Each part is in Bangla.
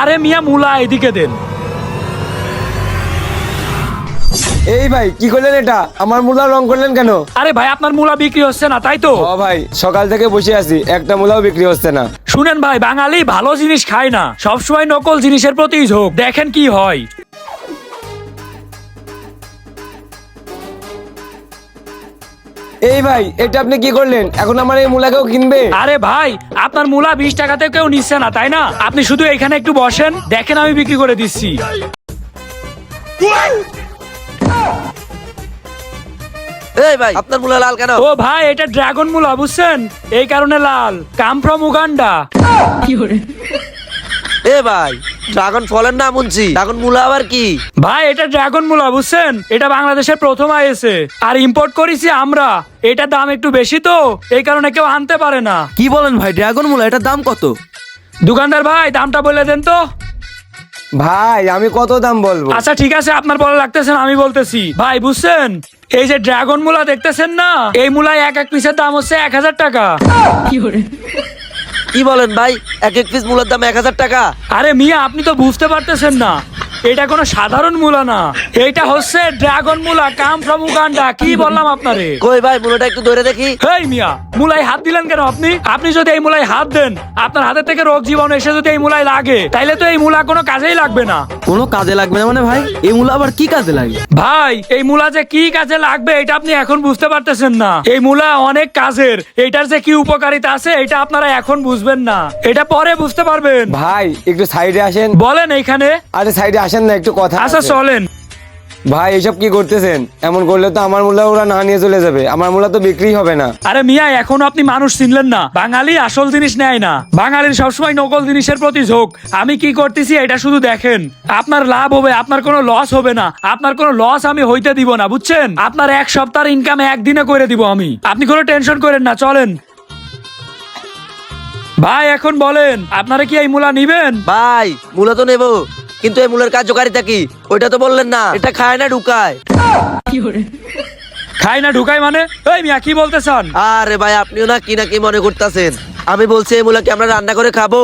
আরে মিয়া মুলা এদিকে দেন। এই ভাই কি করলেন এটা? আমার মূলা রং করলেন কেন? আরে ভাই আপনার মুলা বিক্রি হচ্ছে না তাই তো? ও ভাই সকাল থেকে বসে আছি একটা মূলাও বিক্রি হচ্ছে না। শুনেন ভাই বাঙালি ভালো জিনিস খায় না। সবসময় নকল জিনিসের প্রতি ঝোঁক দেখেন কি হয়। এই ভাই এটা আপনি কি করলেন? এখন আমার এই মূলাকেও কিনবে? আরে ভাই আপনার মুলা বিশ টাকাতে কেউ নিচ্ছে না তাই না? আপনি শুধু এখানে একটু বসেন দেখেন আমি বিক্রি করে দিচ্ছি। এই ভাই আপনার মুলা লাল কেন? ও ভাই এটা ড্রাগন মুলা বুঝছেন? এই কারণে লাল। Come from Uganda. এ ভাই? ড্রাগন ফলের নাম শুনছি। ড্রাগন মুলা আবার কি? ভাই এটা ড্রাগন মুলা বুঝছেন? এটা বাংলাদেশের প্রথম আইএসে আর ইম্পোর্ট করেছি আমরা। এটা দাম একটু বেশি তো এই কারণে কেউ আনতে পারে না। কি বলেন ভাই ড্রাগন মূলা এটার দাম কত? দোকানদার ভাই দামটা বলে দেন তো। ভাই আমি কত দাম বলব? আচ্ছা ঠিক আছে আপনার বলা লাগতেছে না, আমি বলতেছি। ভাই বুঝছেন? এই যে ড্রাগন মুলা দেখতেছেন না এই মুলায় এক এক পিসের দাম হচ্ছে এক হাজার টাকা। কি বলেন ভাই? এক এক পিস মূলের দাম এক হাজার টাকা। আরে মিয়া, আপনি তো বুঝতে পারতেছেন না। এটা কোনো সাধারণ মূলা না। এটা হচ্ছে ড্রাগন মুলা। কাম ফ্রম উগান্ডা কি বললাম আপনারে? কই ভাই মুলাটা একটু ধরে দেখি। হেই মিয়া মুলাই হাত দিলেন কেন আপনি? আপনি যদি এই মুলাই হাত দেন আপনার হাতের থেকে রোগ জীবাণু এসে যদি এই মুলাই লাগে তাইলে তো এই মুলা কোনো কাজেই লাগবে না। কোনো কাজে লাগবে না মানে ভাই? এই মূলা আবার কি কাজে লাগে ভাই এই মুলা যে কি কাজে লাগবে এটা আপনি এখন বুঝতে পারতেছেন না। এই মুলা অনেক কাজের। এটার যে কি উপকারিতা আছে এটা আপনারা এখন বুঝবেন না। এটা পরে বুঝতে পারবেন। ভাই একটু সাইডে আসেন। বলেন এইখানে। আরে সাইডে আসেন। না একটু কথা আচ্ছা চলেন। ভাই এসব কি করতেছেন? এমন করলে তো আমার মূলা ওরা না নিয়ে চলে যাবে। আমার মূলা তো বিক্রি হবে না। আরে মিয়া এখনও আপনি মানুষ চিনলেন না। বাঙালি আসল জিনিস নেয় না। বাঙালির সবসময় নকল জিনিসের প্রতি ঝোঁক। আমি কি করতেছি এটা শুধু দেখেন। আপনার লাভ হবে আপনার কোনো লস হবে না। আপনার কোনো লস আমি হইতে দিব না বুঝছেন? আপনার এক সপ্তাহের ইনকাম একদিনে করে দিব আমি। আপনি কোনো টেনশন করেন না চলেন। ভাই এখন বলেন আপনারা কি এই মূলা নিবেন? ভাই মূলা তো নেব। কিন্তু এই মূলের কার্যকারিতা কি? ওইটা তো বললেন না। এটা খায় না ঢুকায়। খায় না ঢুকায় মানে? এই মিয়া কি বলতে চান আরে ভাই আপনিও না কি না কি মনে করতেছেন? আমি বলছি এই মুলা কি আমরা রান্না করে খাব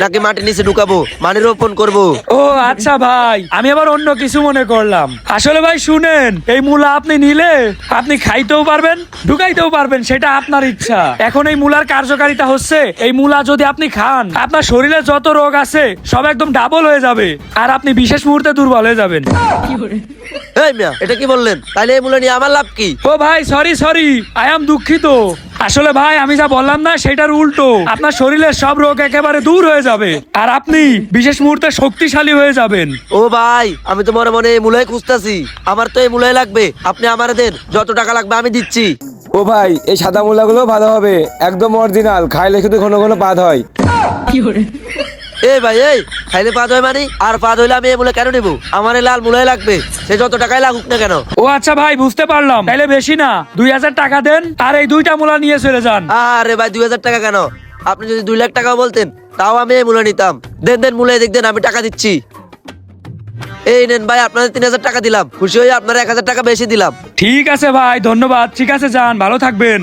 নাকি মাটির নিচে ঢুকাবো? মানে রোপণ করব। ও আচ্ছা ভাই আমি আবার অন্য কিছু মনে করলাম। আসলে ভাই শুনেন এই মূলা আপনি নিলে আপনি খাইতেও পারবেন ঢুকাইতেও পারবেন সেটা আপনার ইচ্ছা। এখন এই মূলার কার্যকারিতা হচ্ছে এই মূলা যদি আপনি খান আপনার শরীরে যত রোগ আছে সব একদম ডাবল হয়ে যাবে আর আপনি বিশেষ মুহূর্তে দুর্বল হয়ে যাবেন। এই মিয়া এটা কি বললেন? তাহলে এই মুলা নিয়ে আমার লাভ কি? ও ভাই সরি সরি আই এম দুঃখিত। আসলে ভাই আমি যা বললাম না সেটার উল্টো। আপনার শরীরের সব রোগ একেবারে দূর হয়ে যাবে। আর আপনি বিশেষ মুহূর্তে শক্তিশালী হয়ে যাবেন। ও ভাই আমি তো মনে মনে এই মুলাই খুঁজতেছি। আমার তো এই মুলাই লাগবে। আপনি আমার দেন যত টাকা লাগবে আমি দিচ্ছি। ও ভাই এই সাদা মূলাগুলো ভালো হবে। একদম অরিজিনাল খাইলে শুধু ঘন ঘন বাদ হয়। এই ভাই এই খাইলে পাদ হয় মানে আর পাদ হইলে আমি মুলা কেন নেব? আমার লাল মুলাই লাগবে সে যত টাকাই লাগুক না কেন? ও আচ্ছা ভাই বুঝতে পারলাম। তাহলে বেশি না দুই হাজার টাকা দেন আর এই দুইটা মূলা নিয়ে চলে যান। আরে ভাই দুই হাজার টাকা কেন? আপনি যদি দুই লাখ টাকা বলতেন তাও আমি এই মূল্য নিতাম। দেন দেন মূল্য দেখ দেন আমি টাকা দিচ্ছি। এই নেন ভাই আপনাদের তিন হাজার টাকা দিলাম। খুশি হয়ে আপনার এক হাজার টাকা বেশি দিলাম। ঠিক আছে ভাই ধন্যবাদ। ঠিক আছে যান ভালো থাকবেন।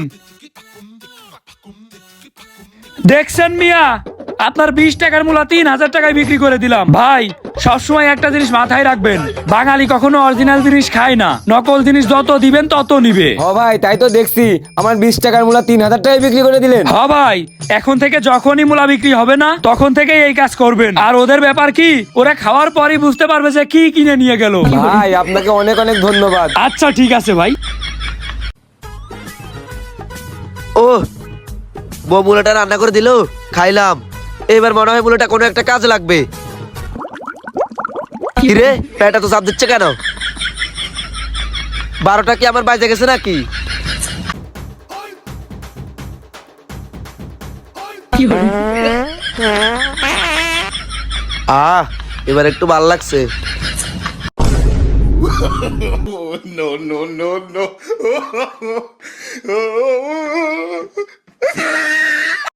দেখছেন মিয়া? আপনার বিশ টাকার মূলা তিন হাজার টাকায় বিক্রি করে দিলাম। ভাই সবসময় একটা জিনিস মাথায় রাখবেন। বাঙালি কখনো অরিজিনাল জিনিস খায় না। নকল জিনিস যত দিবেন তত নিবে। হ ভাই তাই তো দেখছি। আমার বিশ টাকার মূলা তিন হাজার টাকায় বিক্রি করে দিলেন। হ ভাই এখন থেকে যখনই মূলা বিক্রি হবে না তখন থেকে এই কাজ করবেন। আর ওদের ব্যাপার কি? ওরা খাওয়ার পরই বুঝতে পারবে যে কি কিনে নিয়ে গেল। ভাই আপনাকে অনেক অনেক ধন্যবাদ। আচ্ছা ঠিক আছে ভাই। ও বউ মূলাটা রান্না করে দিল খাইলাম। এবার মনে হয় মূলাটা কোনো একটা কাজ লাগবে। কিরে পেটা তো চাপ দিচ্ছে কেন? বারোটা কি আমার বাজে গেছে নাকি? আহ এবার একটু ভালো লাগছে। No, no, no, no.